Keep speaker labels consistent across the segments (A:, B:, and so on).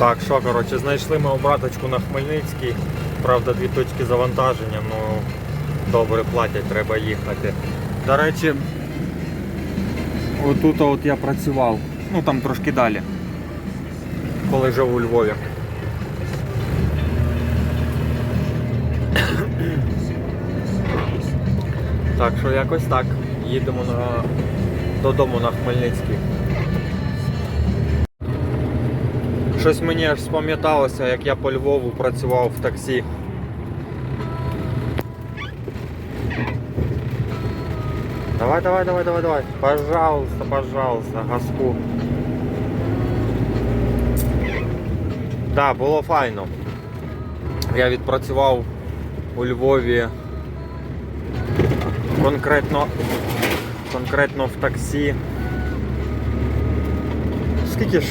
A: Так, що, коротше, знайшли ми обраточку на Хмельницький. Правда, дві точки завантаження, ну добре платять, треба їхати. До речі, отут от я працював. Ну там трошки далі. Коли жив у Львові. Так що якось так. Їдемо на... додому на Хмельницький. Щось мені аж спам'яталося, як я по Львову працював в таксі. Давай, давай, давай, давай, давай. Пожалуйста, пожалуйста, газку. Да, було файно. Я відпрацював у Львові конкретно, конкретно в таксі. Скільки ж?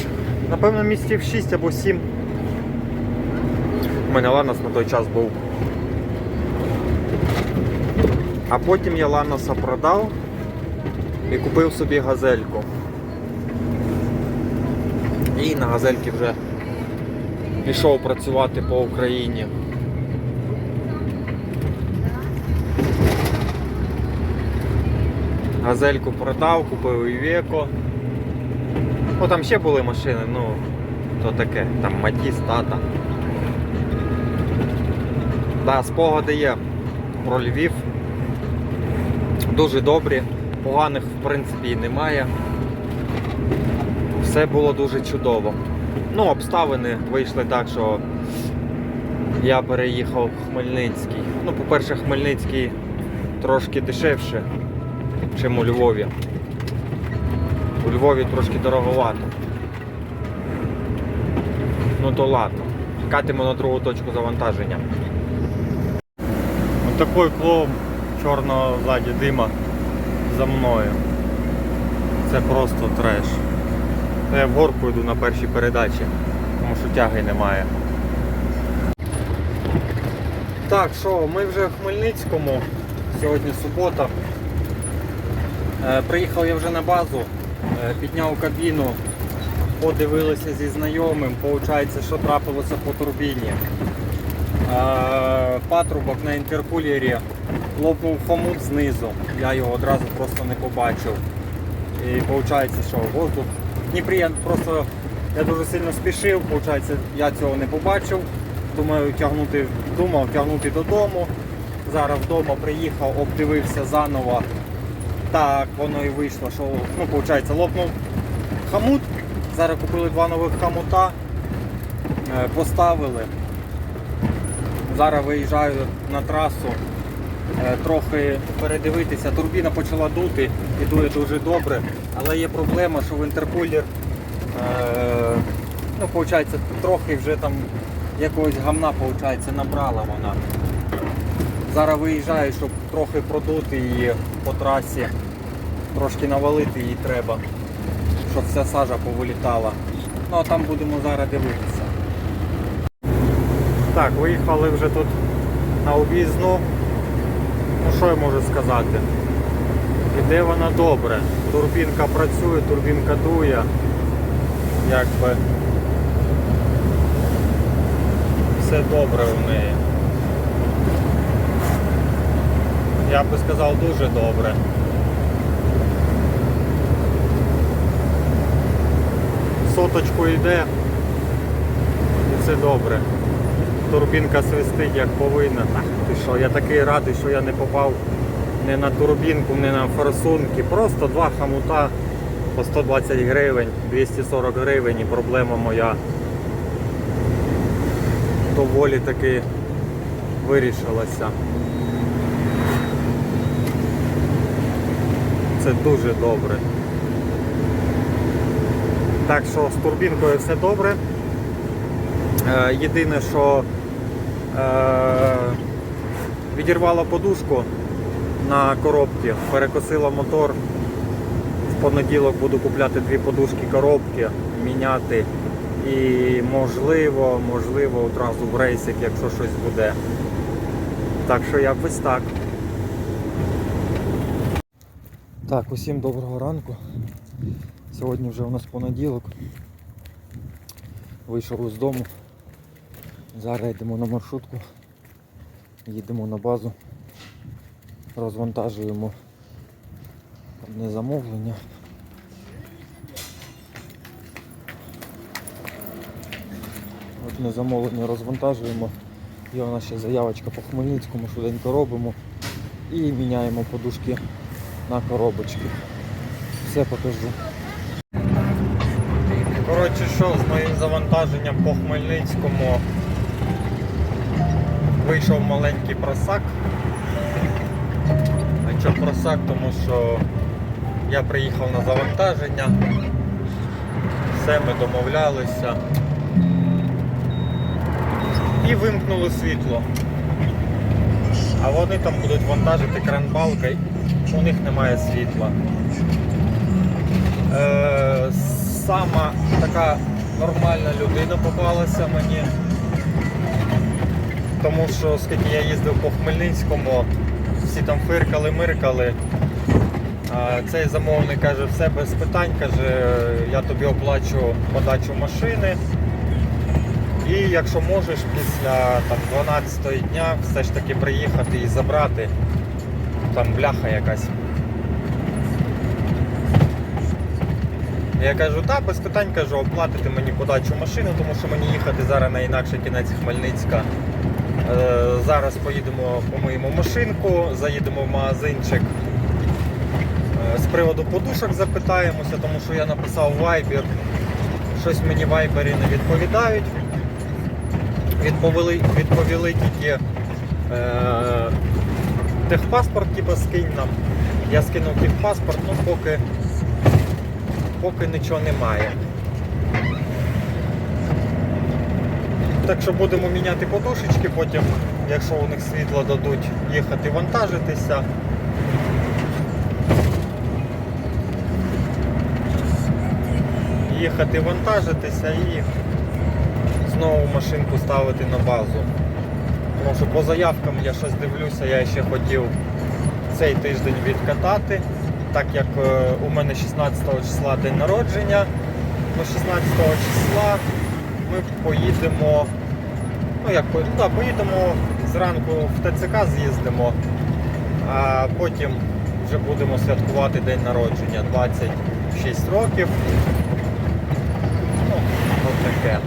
A: Напевно, місяців 6 або 7. У мене Ланос на той час був. А потім я Ланоса продав і купив собі газельку. І на газельки вже пішов працювати по Україні. Газельку продав, купив Івеко. Ну там ще були машини, ну то таке, там Матіс, тата. Да, спогади є про Львів. Дуже добрі, поганих в принципі немає. Все було дуже чудово. Ну, обставини вийшли так, що я переїхав в Хмельницький. Ну, по-перше, Хмельницький трошки дешевше, ніж у Львові. У Львові трошки дороговато. Ну то ладно. Катимо на другу точку завантаження. Ось такий клоун чорного ззаді дима за мною. Це просто треш. Я в горку йду на першій передачі, тому що тяги немає. Так, що, ми вже в Хмельницькому. Сьогодні субота. Е, Приїхав я вже на базу, підняв кабіну, подивилися зі знайомим, Получається, що трапилося по турбіні. Е, Патрубок на інтеркулері лопнув хомут знизу, я його одразу просто не побачив. І виходить, що воздух. Дніпрі просто я дуже сильно спішив, виходить, я цього не побачив. Думаю, тягнути, думав тягнути додому. Зараз вдома приїхав, обдивився заново. Так, воно і вийшло, що ну, виходить, лопнув хамут. Зараз купили два нових хамута, е, поставили. Зараз виїжджаю на трасу, е, трохи передивитися. Турбіна почала дути і дує дуже добре, але є проблема, що в інтеркулер ну, виходить, трохи вже там якогось гамна виходить, набрала вона. Зараз виїжджаю, щоб трохи продути її по трасі, трошки навалити її треба, щоб вся сажа повилітала. Ну а там будемо зараз дивитися. Так, виїхали вже тут на об'їзну. Ну що я можу сказати? Іде вона добре. Турбінка працює, турбінка дує. Якби все добре у неї. Я би сказав дуже добре. Соточку йде і все добре. Турбінка свистить як повинна. Так, ти що, я такий радий, що я не попав не на турбінку, не на форсунки. Просто два хамута по 120 гривень, 240 гривень і проблема моя доволі таки вирішилася. Це дуже добре. Так що з турбінкою все добре. Е, Єдине, що е, відірвало подушку на коробці, перекосила мотор. В понеділок буду купляти дві подушки коробки, міняти. І можливо, можливо, одразу в рейсик, якщо щось буде. Так що якось так. Так, усім доброго ранку. Сьогодні вже у нас понеділок. Вийшов з дому. Зараз йдемо на маршрутку. Їдемо на базу. Розвантажуємо одне замовлення. Одне замовлення розвантажуємо. Є у нас ще заявочка по Хмельницькому, швиденько робимо і міняємо подушки на коробочки. Все покажу. Коротше, що з моїм завантаженням по Хмельницькому вийшов маленький просак. А що просак, тому що я приїхав на завантаження, все ми домовлялися і вимкнули світло. А вони там будуть вантажити кран-балкою, у них немає світла. Е, сама така нормальна людина попалася мені. Тому що скільки я їздив по Хмельницькому, всі там фиркали-миркали. Цей замовник каже, все без питань, каже, я тобі оплачу подачу машини. І якщо можеш після там, 12 дня все ж таки приїхати і забрати, там бляха якась. Я кажу, так, без питань кажу, оплатити мені подачу машини, тому що мені їхати зараз на інакший кінець Хмельницька. Е, зараз поїдемо, помиємо машинку, заїдемо в магазинчик. Е, з приводу подушок запитаємося, тому що я написав Viber. Щось мені в Viber не відповідають. Відповіли, відповіли тільки е, техпаспорт, типу, скинь нам. Я скинув техпаспорт, ну поки поки нічого немає. Так що будемо міняти подушечки, потім, якщо у них світло дадуть, їхати вантажитися. Їхати вантажитися і знову машинку ставити на базу. Тому що по заявкам я щось дивлюся, я ще хотів цей тиждень відкатати так як е, у мене 16 числа день народження, то 16 числа ми поїдемо, ну як по- ну, да, поїдемо зранку в ТЦК з'їздимо, а потім вже будемо святкувати день народження 26 років. Ну, от таке.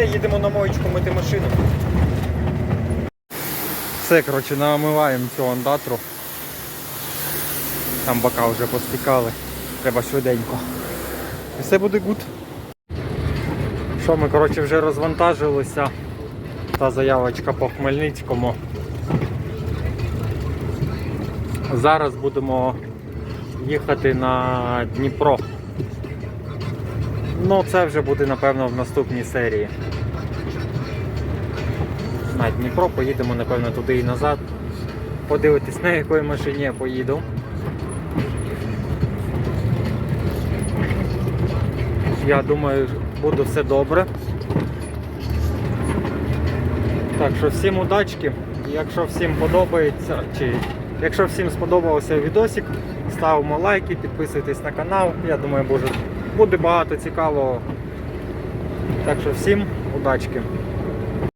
A: Все, їдемо на моєчку мити машину. Все, коротше, намиваємо цю андатру. Там бока вже постікали. Треба швиденько. І все буде гуд. Що ми коротше, вже розвантажилися. Та заявочка по Хмельницькому. Зараз будемо їхати на Дніпро. Ну це вже буде напевно в наступній серії. На Дніпро поїдемо напевно туди і назад. Подивитись на якої машині я поїду. Я думаю, буде все добре. Так що всім удачки. Якщо всім подобається, чи якщо всім сподобався відосик, ставимо лайки, підписуйтесь на канал. Я думаю, буде, буде багато цікавого. Так що всім удачки.